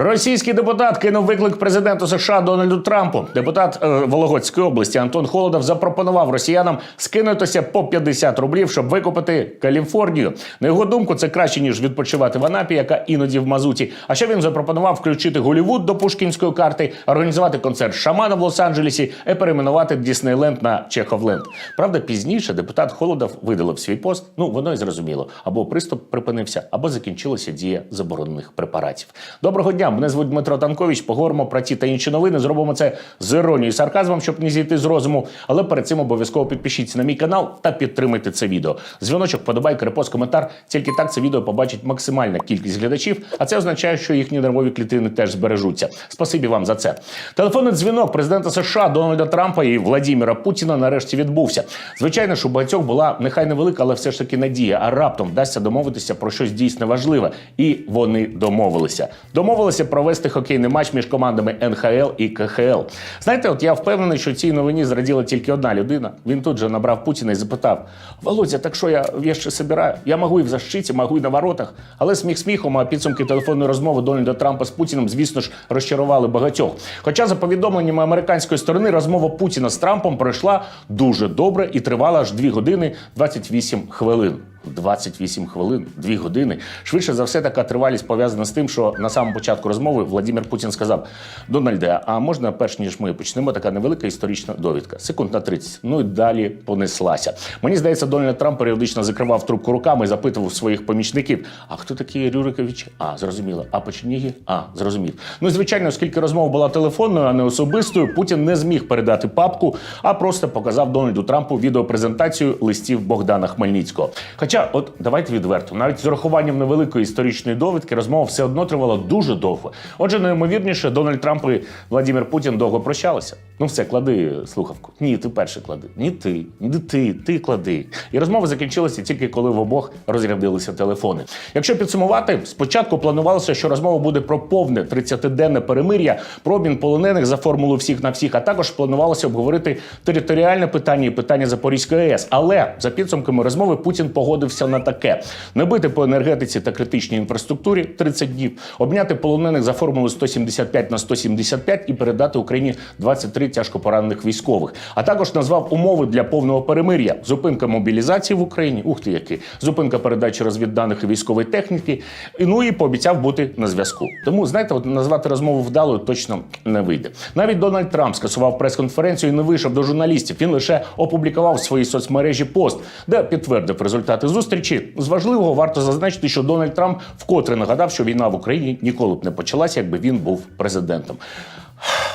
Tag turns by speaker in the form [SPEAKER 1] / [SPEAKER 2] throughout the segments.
[SPEAKER 1] Російський депутат кинув виклик президенту США Дональду Трампу. Депутат е, Вологодської області Антон Холодов запропонував росіянам скинутися по 50 рублів, щоб викупити Каліфорнію. На його думку, це краще ніж відпочивати в Анапі, яка іноді в мазуті. А ще він запропонував включити Голівуд до пушкінської карти, організувати концерт Шамана в Лос-Анджелесі і перейменувати Діснейленд на Чеховленд. Правда, пізніше депутат Холодов видалив свій пост. Ну воно і зрозуміло. Або приступ припинився, або закінчилася дія заборонених препаратів. Доброго дня, мене звуть Дмитро Танкович. Поговоримо про ті та інші новини. Зробимо це з іронією і сарказмом, щоб не зійти з розуму. Але перед цим обов'язково підпишіться на мій канал та підтримайте це відео. Дзвіночок, подобайка, репост, коментар. Тільки так це відео побачить максимальна кількість глядачів, а це означає, що їхні нервові клітини теж збережуться. Спасибі вам за це. Телефонний дзвінок президента США Дональда Трампа і Владіміра Путіна нарешті відбувся. Звичайно, що багатьох була нехай невелика, але все ж таки надія. А раптом вдасться домовитися про щось дійсно важливе. І вони домовилися. Домовилися провести хокейний матч між командами НХЛ і КХЛ. Знаєте, от я впевнений, що цій новині зраділа тільки одна людина. Він тут же набрав Путіна і запитав: Володя, так що я вещи собираю? Я можу і в защиті, можу і на воротах. Але сміх сміхом, а підсумки телефонної розмови Дональда Трампа з Путіним, звісно ж, розчарували багатьох. Хоча, за повідомленнями американської сторони, розмова Путіна з Трампом пройшла дуже добре і тривала аж 2 години 28 хвилин. 28 хвилин, 2 години. Швидше за все, така тривалість пов'язана з тим, що на самому початку розмови Владимир Путін сказав: Дональде, а можна, перш ніж ми почнемо, така невелика історична довідка. Секунд на 30. Ну і далі понеслася. Мені здається, Дональд Трамп періодично закривав трубку руками і запитував своїх помічників: а хто такий Рюрикович? А, зрозуміло. А Печенігі? А, зрозумів. Ну і звичайно, оскільки розмова була телефонною, а не особистою, Путін не зміг передати папку, а просто показав Дональду Трампу відеопрезентацію листів Богдана Хмельницького. Хоча, от давайте відверто, навіть з урахуванням невеликої історичної довідки розмова все одно тривала дуже довго. Отже, найімовірніше, Дональд Трамп і Владимир Путін довго прощалися. Ну все, клади слухавку. Ні, ти перший клади. Ні, ти, ні ти, ти клади. І розмова закінчилася тільки коли в обох розрядилися телефони. Якщо підсумувати, спочатку планувалося, що розмова буде про повне 30-денне перемир'я, про обмін полонених за формулу всіх на всіх, а також планувалося обговорити територіальне питання і питання Запорізької АЕС. Але за підсумками розмови Путін погодився на таке: не бити по енергетиці та критичній інфраструктурі 30 днів, обняти полонених за формулою 175 на 175 і передати Україні 23 тяжко поранених військових. А також назвав умови для повного перемир'я: зупинка мобілізації в Україні. Ух ти, який зупинка передачі розвідданих і військової техніки. Ну і пообіцяв бути на зв'язку. Тому знаєте, от назвати розмову вдалою точно не вийде. Навіть Дональд Трамп скасував прес-конференцію і не вийшов до журналістів. Він лише опублікував в своїй соцмережі пост, де підтвердив результати зустрічі. З важливого варто зазначити, що Дональд Трамп вкотре нагадав, що війна в Україні ніколи б не почалася, якби він був президентом.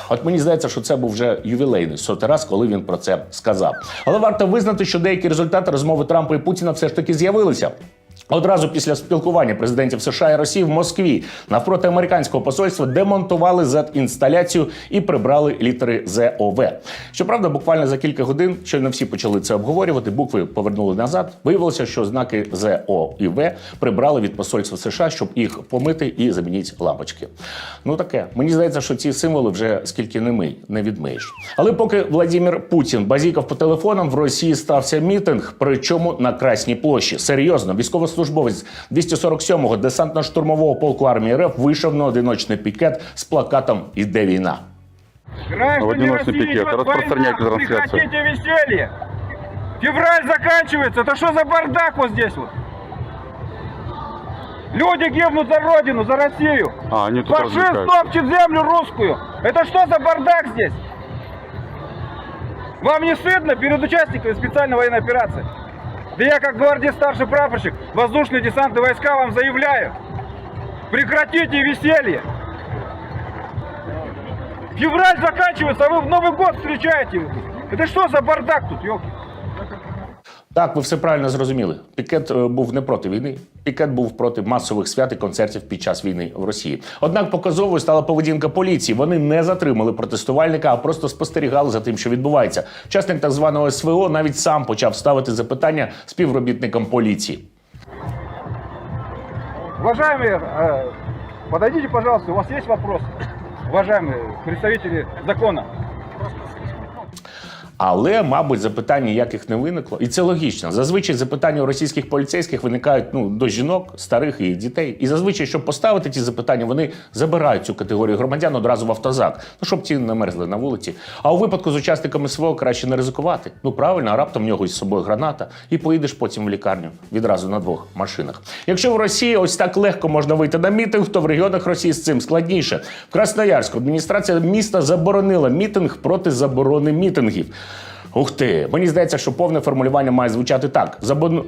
[SPEAKER 1] От мені здається, що це був вже ювілейний сотий раз, коли він про це сказав. Але варто визнати, що деякі результати розмови Трампа і Путіна все ж таки з'явилися. Одразу після спілкування президентів США і Росії в Москві навпроти американського посольства демонтували Z-інсталяцію і прибрали літери ЗОВ. Щоправда, буквально за кілька годин, щойно всі почали це обговорювати, букви повернули назад. Виявилося, що знаки ЗО і В прибрали від посольства США, щоб їх помити і замінити лампочки. Ну таке. Мені здається, що ці символи вже скільки не мий, не відмиєш. Але поки Владимир Путін базікав по телефонам, в Росії стався мітинг, причому на Красній площі. Серйозно, військовослужбовець 247-го десантно-штурмового полку армії РФ вийшов на одиночний пікет з плакатом Іде війна.
[SPEAKER 2] Граждане
[SPEAKER 3] Одиночный
[SPEAKER 2] России,
[SPEAKER 3] пикет.
[SPEAKER 2] идет
[SPEAKER 3] Распространяйте
[SPEAKER 2] война,
[SPEAKER 3] трансляцию.
[SPEAKER 2] Прекратите веселье! Февраль заканчивается, это что за бардак вот здесь вот? Люди гибнут за родину, за Россию.
[SPEAKER 3] А, они тут
[SPEAKER 2] Фашист
[SPEAKER 3] развлекаются.
[SPEAKER 2] топчет землю русскую. Это что за бардак здесь? Вам не стыдно перед участниками специальной военной операции? Да я как гвардии старший прапорщик, воздушные десантные войска вам заявляю. Прекратите веселье. Февраль заканчивается, а вы в Новый год встречаете. Это что за бардак тут, елки?
[SPEAKER 1] Так, ви все правильно зрозуміли. Пікет е, був не проти війни. Пікет був проти масових свят і концертів під час війни в Росії. Однак показовою стала поведінка поліції. Вони не затримали протестувальника, а просто спостерігали за тим, що відбувається. Учасник так званого СВО навіть сам почав ставити запитання співробітникам поліції.
[SPEAKER 2] Уважаемые, э, подойдите, пожалуйста, у вас есть вопрос? Уважаемые представители закона.
[SPEAKER 1] Але, мабуть, запитань ніяких не виникло. І це логічно. Зазвичай запитання у російських поліцейських виникають ну, до жінок, старих і дітей. І зазвичай, щоб поставити ті запитання, вони забирають цю категорію громадян одразу в автозак. Ну, щоб ті не мерзли на вулиці. А у випадку з учасниками СВО краще не ризикувати. Ну правильно, а раптом в нього із собою граната, і поїдеш потім в лікарню відразу на двох машинах. Якщо в Росії ось так легко можна вийти на мітинг, то в регіонах Росії з цим складніше. В Красноярську адміністрація міста заборонила мітинг проти заборони мітингів. Ух ти, мені здається, що повне формулювання має звучати так: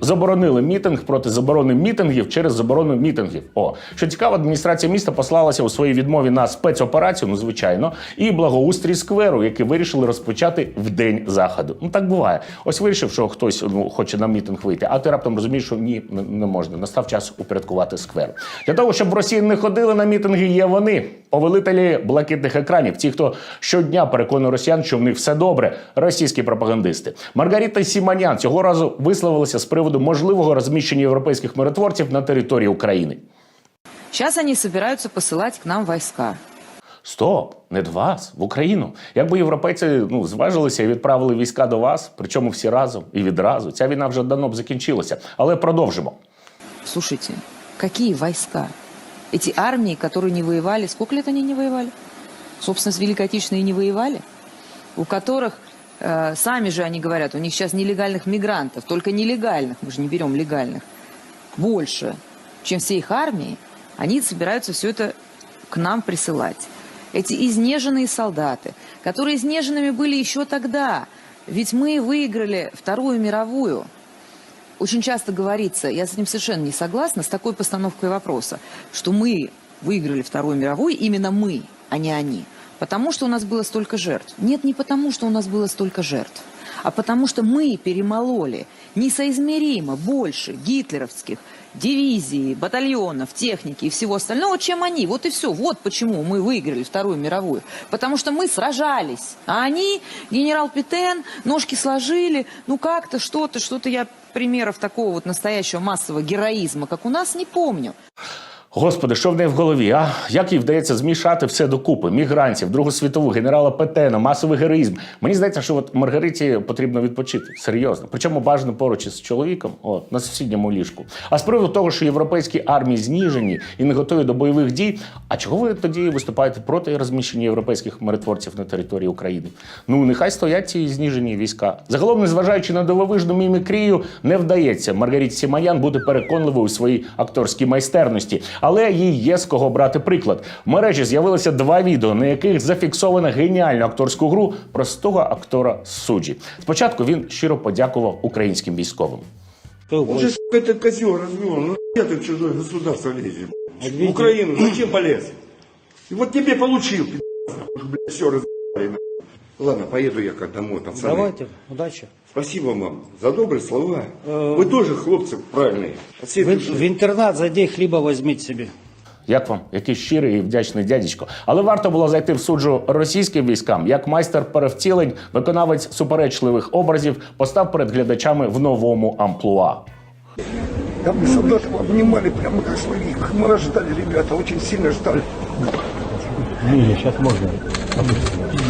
[SPEAKER 1] заборонили мітинг проти заборони мітингів через заборону мітингів. О, що цікаво, адміністрація міста послалася у своїй відмові на спецоперацію, ну звичайно, і благоустрій скверу, який вирішили розпочати в день заходу. Ну так буває. Ось вирішив, що хтось ну, хоче на мітинг вийти, а ти раптом розумієш, що ні, не можна. Настав час упорядкувати сквер. Для того, щоб в Росії не ходили на мітинги, є вони. Повелителі блакитних екранів, ті, хто щодня переконує росіян, що в них все добре, російські пропагандисти. Маргарита Сіманян цього разу висловилася з приводу можливого розміщення європейських миротворців на території України.
[SPEAKER 3] Сейчас они собираются посылать к нам войска.
[SPEAKER 1] Стоп, не до вас, в Україну. Якби європейці ну, зважилися і відправили війська до вас, причому всі разом і відразу, ця війна вже давно б закінчилася. Але продовжимо.
[SPEAKER 3] Слушайте, какие войска? Эти армии, которые не воевали, сколько лет они не воевали? Собственно, с Великой Отечественной не воевали? У которых, э, сами же они говорят, у них сейчас нелегальных мигрантов, только нелегальных, мы же не берем легальных, больше, чем все их армии, они собираются все это к нам присылать. Эти изнеженные солдаты, которые изнеженными были еще тогда, ведь мы выиграли Вторую мировую – очень часто говорится, я с этим совершенно не согласна, с такой постановкой вопроса, что мы выиграли Вторую мировую, именно мы, а не они. Потому что у нас было столько жертв. Нет, не потому, что у нас было столько жертв, а потому что мы перемололи несоизмеримо больше гитлеровских дивизий, батальонов, техники и всего остального, чем они. Вот и все. Вот почему мы выиграли Вторую мировую. Потому что мы сражались. А они, генерал Петен, ножки сложили, ну как-то, что-то, что-то я примеров такого вот настоящего массового героизма, как у нас, не помню.
[SPEAKER 1] Господи, що в неї в голові? А як їй вдається змішати все докупи? Мігрантів, Другу світову, генерала Петена, масовий героїзм. Мені здається, що от Маргариті потрібно відпочити серйозно. Причому бажано поруч із чоловіком, о, на сусідньому ліжку. А з приводу того, що європейські армії зніжені і не готові до бойових дій. А чого ви тоді виступаєте проти розміщення європейських миротворців на території України? Ну нехай стоять ці зніжені війська. Загалом, незважаючи на дивовижну мімікрію, не вдається Маргариті Сімаян бути переконливою у своїй акторській майстерності Але їй є з кого брати приклад. В мережі з'явилося два відео, на яких зафіксовано геніальну акторську гру простого актора Суджі. Спочатку він щиро подякував українським військовим.
[SPEAKER 4] Он же, сука, этот козел развел. Ну, я ты в чужое государство лезешь. В Украину зачем полез? И вот тебе получил, пи***ц, нахуй, блядь, все разъебали. нахуй. Ладно, поеду я как домой, пацаны.
[SPEAKER 5] Давайте, удачи.
[SPEAKER 4] Спасибо вам за добрые слова. Вы тоже, хлопцы, правильные. От всей
[SPEAKER 5] В,
[SPEAKER 4] души.
[SPEAKER 5] в интернат зайди, хліба візьміть собі.
[SPEAKER 1] Як вам? Який щирий і вдячний дядечко. Але варто було зайти в суджу російським військам, як майстер перевтілень, виконавець суперечливих образів, постав перед глядачами в новому амплуа.
[SPEAKER 6] Да мы солдатов обнимали прямо как своих. Мы нас ждали, ребята, очень сильно ждали.
[SPEAKER 7] Не, сейчас можно.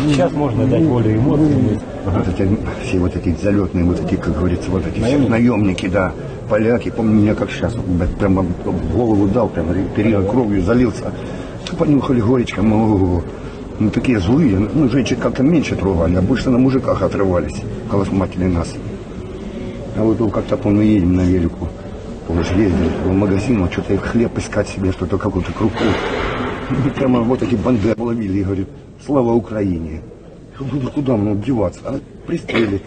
[SPEAKER 7] Сейчас можно дать волю эмоциям.
[SPEAKER 6] Вот эти, все вот эти залетные, вот эти, как говорится, вот эти все наемники, да, поляки, помню меня как сейчас, прямо в голову дал, прямо период кровью залился. Понюхали горечка, ну, ну такие злые, ну женщин как-то меньше трогали, а больше на мужиках отрывались, колосматили нас. А вот как-то, помню, едем на велику, вот ездили в магазин, вот что-то хлеб искать себе, что-то какую-то крупу. Прямо вот эти банды ловили и говорят, слава Украине. Куда, куда мне деваться? А пристрелить.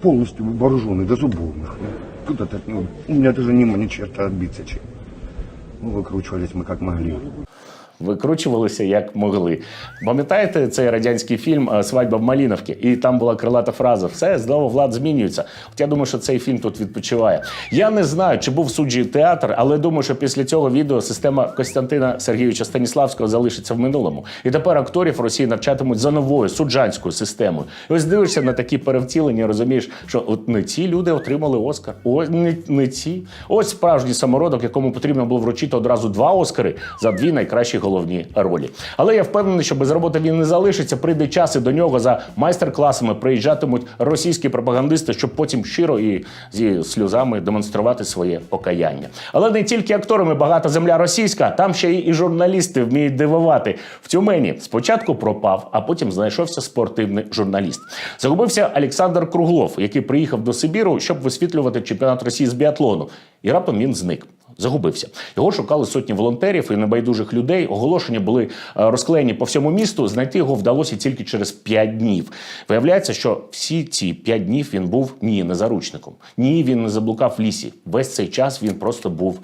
[SPEAKER 6] Полностью вооруженный до зубов. нахуй. Куда-то от него. У меня даже нема ни черта отбиться чем. Ну, выкручивались мы как могли.
[SPEAKER 1] Викручувалися як могли. Пам'ятаєте цей радянський фільм е, Свадьба в Маліновці? І там була крилата фраза: все знову влад змінюється. От я думаю, що цей фільм тут відпочиває. Я не знаю, чи був суджій театр, але думаю, що після цього відео система Костянтина Сергійовича Станіславського залишиться в минулому. І тепер акторів Росії навчатимуть за новою суджанською системою. І ось дивишся на такі перевтілення, розумієш, що от не ці люди отримали Оскар. Ось не, не ці. Ось справжній самородок, якому потрібно було вручити одразу два Оскари за дві найкращі головні ролі. Але я впевнений, що без роботи він не залишиться. Прийде час і до нього за майстер-класами приїжджатимуть російські пропагандисти, щоб потім щиро і зі сльозами демонструвати своє покаяння. Але не тільки акторами багата земля російська, там ще й і журналісти вміють дивувати. В Тюмені спочатку пропав, а потім знайшовся спортивний журналіст. Загубився Олександр Круглов, який приїхав до Сибіру, щоб висвітлювати чемпіонат Росії з біатлону. І раптом він зник. Загубився. Його шукали сотні волонтерів і небайдужих людей. Оголошення були е, розклеєні по всьому місту. Знайти його вдалося тільки через 5 днів. Виявляється, що всі ці 5 днів він був ні, не заручником. Ні, він не заблукав в лісі. Весь цей час він просто був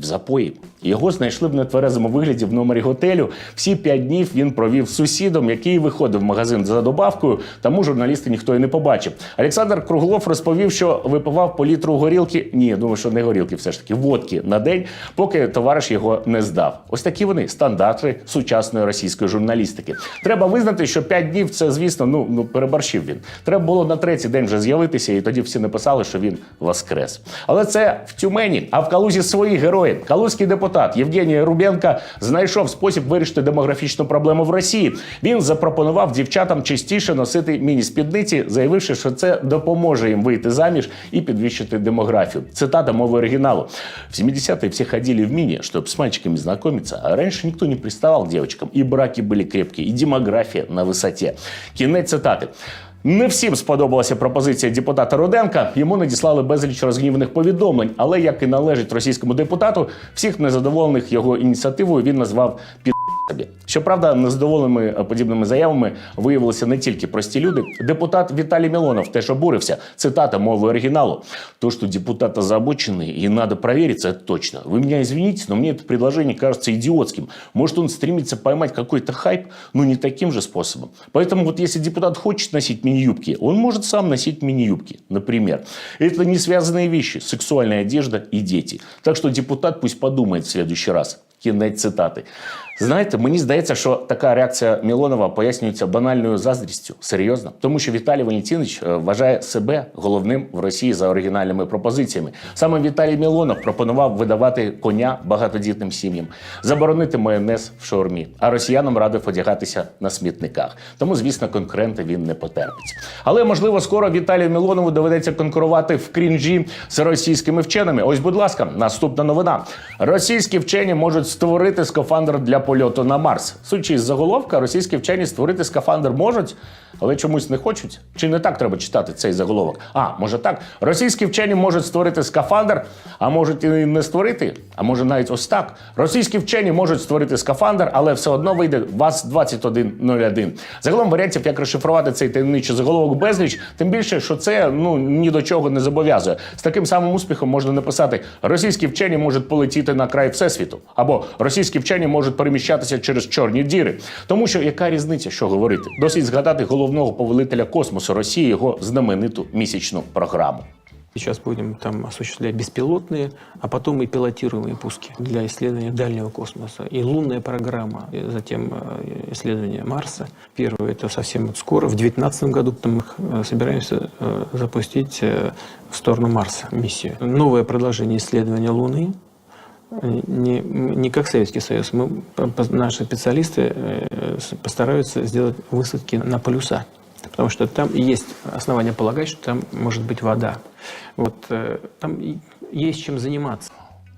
[SPEAKER 1] в запої. Його знайшли в нетверезому вигляді в номері готелю. Всі п'ять днів він провів з сусідом, який виходив в магазин за добавкою. Тому журналісти ніхто і не побачив. Олександр Круглов розповів, що випивав по літру горілки. Ні, я думаю, що не горілки, все ж таки водки на день, поки товариш його не здав. Ось такі вони стандарти сучасної російської журналістики. Треба визнати, що п'ять днів це, звісно, ну ну переборщив він. Треба було на третій день вже з'явитися, і тоді всі написали, що він воскрес. Але це в Тюмені, а в Калузі свої герої. Калузький депутат Євгеній Рубенко знайшов спосіб вирішити демографічну проблему в Росії. Він запропонував дівчатам частіше носити міні-спідниці, заявивши, що це допоможе їм вийти заміж і підвищити демографію. Цитата мови оригиналу. В 70-е все ходили в мини, чтобы с мальчиками знакомиться, а раньше никто не приставал к девочкам, и браки были крепкие, и демография на высоте. Кінець цитати. Не всім сподобалася пропозиція депутата Руденка. Йому надіслали безліч розгніваних повідомлень. Але як і належить російському депутату, всіх незадоволених його ініціативою він назвав під. собі. Щоправда, незадоволеними е, подібними заявами виявилися не тільки прості люди. Депутат Віталій Мілонов теж обурився. Цитата мови оригиналу. То, что депутат озабоченный, и надо проверить, это точно. Вы меня извините, но мне это предложение кажется идиотским. Может, он стремится поймать какой-то хайп, но не таким же способом. Поэтому вот если депутат хочет носить мини-юбки, он может сам носить мини-юбки, например. Это не связанные вещи, сексуальная одежда и дети. Так что депутат пусть подумает в следующий раз. Кінець цитати. Знаєте, мені здається, що така реакція Мілонова пояснюється банальною заздрістю. Серйозно, тому що Віталій Валентинович е, вважає себе головним в Росії за оригінальними пропозиціями. Саме Віталій Мілонов пропонував видавати коня багатодітним сім'ям, заборонити майонез в шаурмі, а росіянам радив одягатися на смітниках. Тому, звісно, конкуренти він не потерпить. Але можливо, скоро Віталію Мілонову доведеться конкурувати в крінжі з російськими вченими. Ось, будь ласка, наступна новина: російські вчені можуть створити скафандр для польоту на Марс. Судячи із заголовка, російські вчені створити скафандр можуть, але чомусь не хочуть. Чи не так треба читати цей заголовок? А, може так. Російські вчені можуть створити скафандр, а можуть і не створити. А може навіть ось так. Російські вчені можуть створити скафандр, але все одно вийде ВАЗ-2101. Загалом варіантів, як розшифрувати цей таємничий заголовок безліч, тим більше, що це ну ні до чого не зобов'язує. З таким самим успіхом можна написати: російські вчені можуть полетіти на край всесвіту, або російські вчені можуть переміщатися через чорні діри. Тому що яка різниця, що говорити? Досить згадати головного повелителя космосу Росії, його знамениту місячну програму.
[SPEAKER 8] Сейчас будем там осуществлять беспилотные, а потом и пилотируемые пуски для исследования дальнего космоса. И лунная программа, и затем э, исследование Марса. Первое это совсем вот скоро, в 2019 году, потом мы э, собираемся э, запустить э, в сторону Марса миссию. Новое продолжение исследования Луны, Э, не, не как Советский Союз. Мы, по- по- наши специалисты э, с- постараются сделать высадки на полюса. Потому что там есть основания полагать, что там может быть вода. Вот э, там и есть чем заниматься.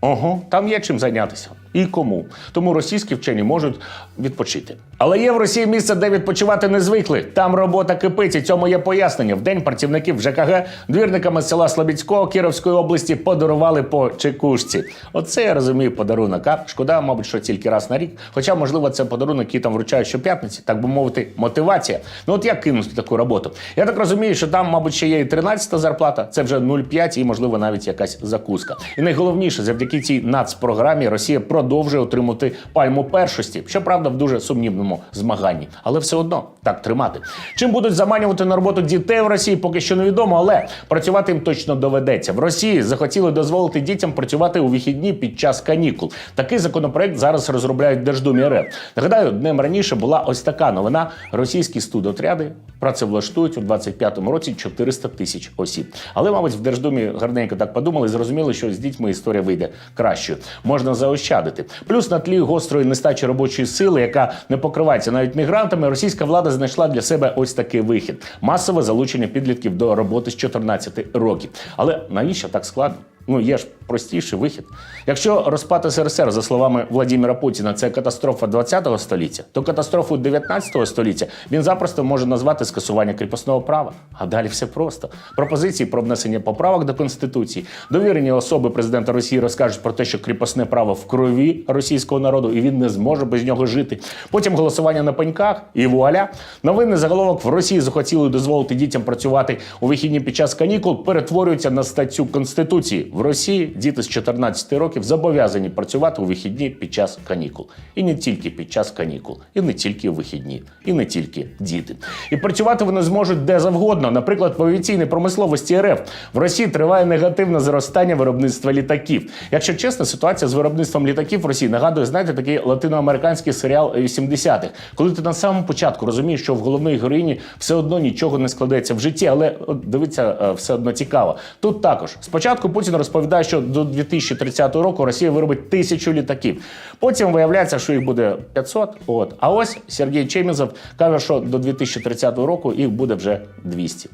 [SPEAKER 1] Ого, там є чим зайнятися. І кому. Тому російські вчені можуть відпочити. Але є в Росії місце, де відпочивати не звикли. Там робота кипить, і цьому є пояснення. В день працівників ЖКГ двірниками з села Слобідського Кіровської області подарували по чекушці. Оце я розумію подарунок. А шкода, мабуть, що тільки раз на рік. Хоча, можливо, це подарунок, який там вручають щоп'ятниці, так би мовити, мотивація. Ну от як кинути таку роботу? Я так розумію, що там, мабуть, ще є і 13-та зарплата, це вже 0,5 і, можливо, навіть якась закуска. І найголовніше, завдяки цій нацпрограмі Росія продовжує отримати пальму першості. Щоправда, в дуже сумнівному змаганні, але все одно так тримати. Чим будуть заманювати на роботу дітей в Росії, поки що невідомо, але працювати їм точно доведеться. В Росії захотіли дозволити дітям працювати у вихідні під час канікул. Такий законопроект зараз розробляють Держдумі РФ. Нагадаю, днем раніше була ось така новина: російські студотряди працевлаштують у 25-му році 400 тисяч осіб. Але, мабуть, в Держдумі гарненько так подумали і зрозуміли, що з дітьми історія вийде кращою. Можна заощадити. Заощадити. Плюс на тлі гострої нестачі робочої сили, яка не покривається навіть мігрантами, російська влада знайшла для себе ось такий вихід: масове залучення підлітків до роботи з 14 років. Але навіщо так складно? Ну, є ж простіший вихід. Якщо розпад СРСР, за словами Владимира Путіна, це катастрофа 20-го століття, то катастрофу 19-го століття він запросто може назвати скасування кріпосного права. А далі все просто. Пропозиції про внесення поправок до конституції, довірені особи президента Росії розкажуть про те, що кріпосне право в крові російського народу, і він не зможе без нього жити. Потім голосування на пеньках, і вуаля. Новинний заголовок в Росії захотіли дозволити дітям працювати у вихідні під час канікул, перетворюється на статтю конституції. В Росії діти з 14 років зобов'язані працювати у вихідні під час канікул. І не тільки під час канікул, і не тільки у вихідні, і не тільки діти. І працювати вони зможуть де завгодно. Наприклад, в авіаційній промисловості РФ в Росії триває негативне зростання виробництва літаків. Якщо чесно, ситуація з виробництвом літаків в Росії нагадує, знаєте, такий латиноамериканський серіал 80-х, коли ти на самому початку розумієш, що в головної героїні все одно нічого не складеться в житті, але дивиться е, все одно цікаво. Тут також спочатку Путін розповідає, що до 2030 року Росія виробить тисячу літаків. Потім виявляється, що їх буде 500. От а ось Сергій Чемізов каже, що до 2030 року їх буде вже 200.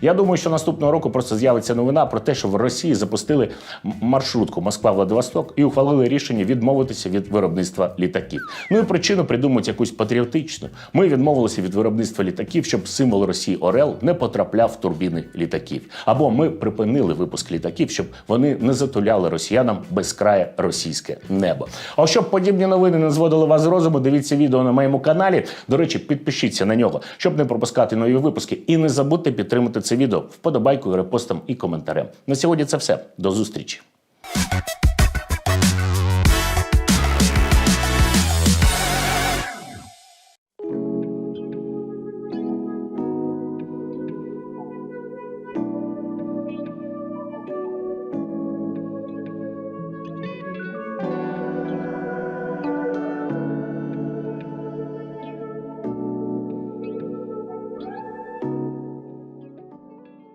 [SPEAKER 1] Я думаю, що наступного року просто з'явиться новина про те, що в Росії запустили маршрутку Москва-Владивосток і ухвалили рішення відмовитися від виробництва літаків. Ну і причину придумають якусь патріотичну. Ми відмовилися від виробництва літаків, щоб символ Росії Орел не потрапляв в турбіни літаків. Або ми припинили випуск літаків, щоб вони не затуляли росіянам безкрає російське небо. А щоб подібні новини не зводили вас з розуму, дивіться відео на моєму каналі. До речі, підпишіться на нього, щоб не пропускати нові випуски. І не забудьте підтримати це відео вподобайкою, репостом і коментарем. На сьогодні це все. До зустрічі.